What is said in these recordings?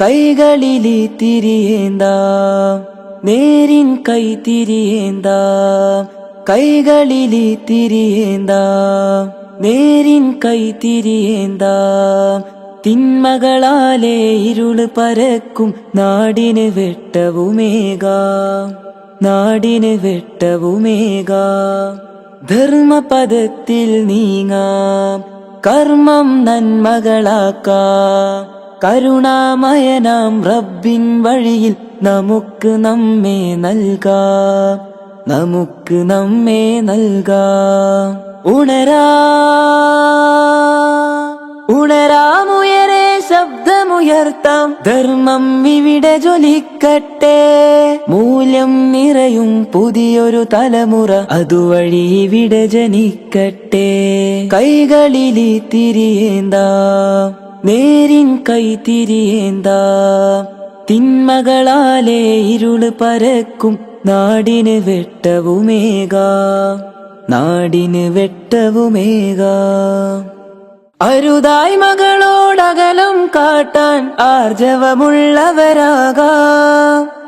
കൈകളിലി തിരിയേന്താം? നേരിൻ കൈ തിരിയേന്താം? കൈകളിലി തിരിയേന്താം? നേരിൻ കൈ തിരിയേന്താം? തിന്മകളാലെ ഇരുൾ പരക്കും നാടിന് വെട്ടവുമേക. നാടിന് വെട്ടവുമേക. ധർമ്മപദത്തിൽ നീങ്ങാം. കർമ്മം നന്മകളാക്കാം. കരുണാമയനാം റബ്ബിൻ വഴിയിൽ നമുക്ക് നമ്മെ നൽകാം. നമുക്ക് നമ്മെ നൽകാം. ഉണരാ ഉണരാമുയരെ ശബ്ദമുയർത്താം. ധർമ്മം ഇവിടെ ജ്വലിക്കട്ടെ. മൂല്യം നിറയും പുതിയൊരു തലമുറ അതുവഴി ഇവിടെ ജനിക്കട്ടെ. കൈകളിലി തിരിയേന്താം. നേരിൻ കൈ തിരിയേന്താ? തിന്മകളാലെ ഇരുൾ പരക്കും നാടിന് വെട്ടവുമേക. നാടിന് വെട്ടവുമേക. അരുതായി മകളോടകലം കാട്ടാൻ ആർജവമുള്ളവരാക.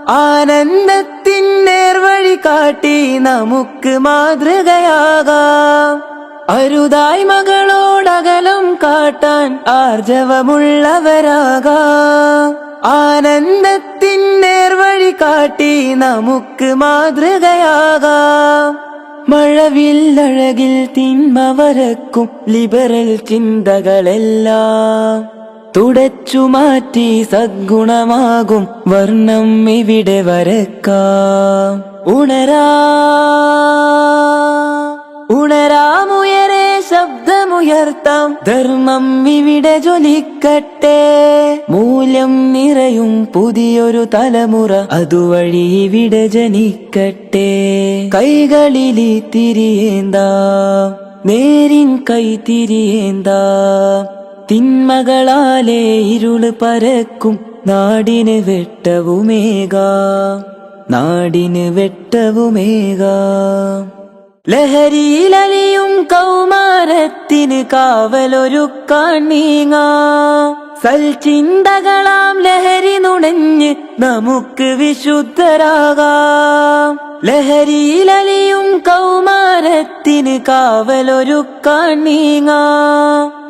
ആനന്ദത്തിൻ നേർവഴി കാട്ടി നമുക്ക് മാതൃകയാകാം. അരുതായി മകളോടകലം കാട്ടാൻ ആർജവമുള്ളവരാകാം. ആനന്ദത്തിൻ നേർവഴി കാട്ടി നമുക്ക് മാതൃകയാകാം. മഴവില്ലഴകിൽ തിന്മ വരക്കും ലിബറൽ ചിന്തകളെല്ലാം. തുടച്ചു മാറ്റി സദ്ഗുണമാകും വർണം ഇവിടെ വരക്കാം. ഉണരാ. ഉണരാമുയരെ ശബ്ദമുയർത്താം. ധർമ്മം ഇവിടെ ജ്വലിക്കട്ടെ. മൂല്യം നിറയും പുതിയൊരു തലമുറ അതുവഴി ഇവിടെ ജനിക്കട്ടെ. കൈകളിലി തിരിയേന്താം? നേരിൻ കൈ തിരിയേന്താം? തിന്മകളാലെ ഇരുൾ പരക്കും. നാടിന് വെട്ടവുമേക. നാടിന് വെട്ടവുമേകാം. ലഹരിയിലലിയും കൗമാരത്തിന് കാവലൊരുക്കാൻ നീങ്ങാ സൽചിന്തകളാം ലഹരി നുണഞ്ഞ് നമുക്ക് വിശുദ്ധരാകാം. ലഹരിയിലലിയും കൗമാരത്തിന് കാവലൊരുക്കാൻ നീങ്ങാ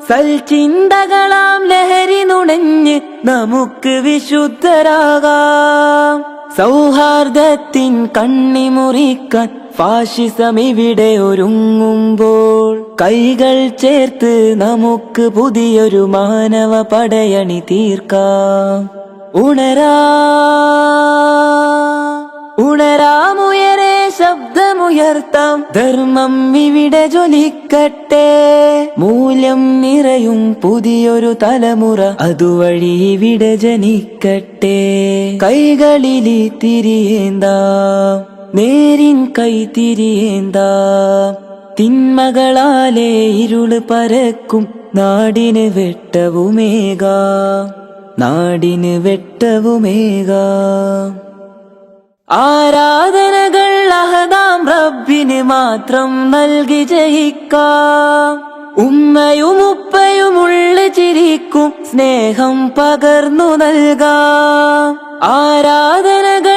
സൽചിന്തകളാം ലഹരി നുണഞ്ഞ് നമുക്ക് വിശുദ്ധരാകാം. സൗഹാർദ്ദത്തിൻ കണ്ണിമുറിക്കാൻ ഫാഷിസം ഇവിടെ ഒരുങ്ങുമ്പോൾ കൈകൾ ചേർത്ത് നമുക്ക് പുതിയൊരു മാനവ പടയണി തീർക്കാം. ഉണരാ ഉണരാമുയരെ ശബ്ദമുയർത്താം. ധർമ്മം ഇവിടെ ജ്വലിക്കട്ടെ. മൂല്യം നിറയും പുതിയൊരു തലമുറ അതുവഴി ഇവിടെ ജനിക്കട്ടെ. കൈകളിലി തിരിയേന്താം. നേരിൻ കൈ തിരിയേന്താ തിന്മകളാലെ ഇരുൾ പരക്കും നാടിന് വെട്ടവുമേക. നാടിന് വെട്ടവുമേക. ആരാധനകൾ അഹദാം റബ്ബിന് മാത്രം നൽകി ജയിക്കാം. ഉമ്മയും ഉപ്പയും ചിരിക്കും സ്നേഹം പകർന്നു നൽകാം. ആരാധനകൾ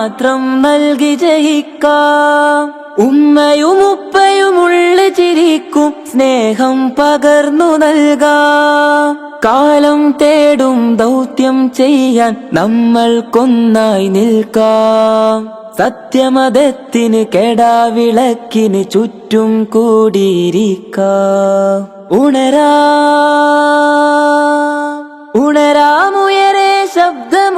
മാത്രം നൽകി ജയിക്കാം. ഉമ്മയും ഉപ്പയും ഉള്ളു ചിരിക്കും സ്നേഹം പകർന്നു നൽകാം. കാലം തേടും ദൗത്യം ചെയ്യാൻ നമ്മൾക്കൊന്നായി നിൽക്കാം. സത്യമതത്തിന് കെടാവിളക്കിന് ചുറ്റും കൂടിയിരിക്കാം. ഉണരാ ഉണരാമുയരെ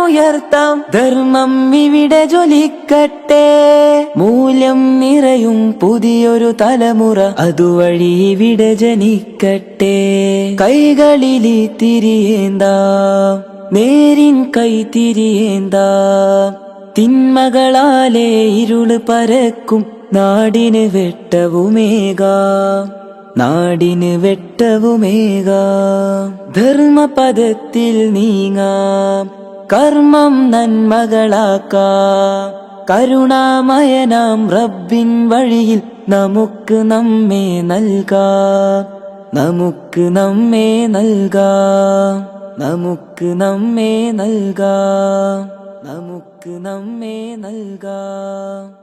ശബ്ദമുയർത്താം ധർമ്മം ഇവിടെ ജ്വലിക്കട്ടെ. മൂല്യം നിറയും പുതിയൊരു തലമുറ അതുവഴി ഇവിടെ ജനിക്കട്ടെ. കൈകളിലി തിരിയേന്താം. നേരിൻ കൈ തിരിയേന്താം. തിന്മകളാലെ ഇരുൾ പരക്കും. നാടിന് വെട്ടവുമേകാം. നാടിന് വെട്ടവുമേകാം. ധർമ്മപദത്തിൽ നീങ്ങാം. കർമ്മം നന്മകളാക്കാം. കരുണാമയനാം റബ്ബിൻ വഴിയിൽ നമുക്ക് നമ്മെ നൽകാം. നമുക്ക് നമ്മെ നൽകാം. നമുക്ക് നമ്മെ നൽകാം. നമുക്ക് നമ്മെ നൽകാം.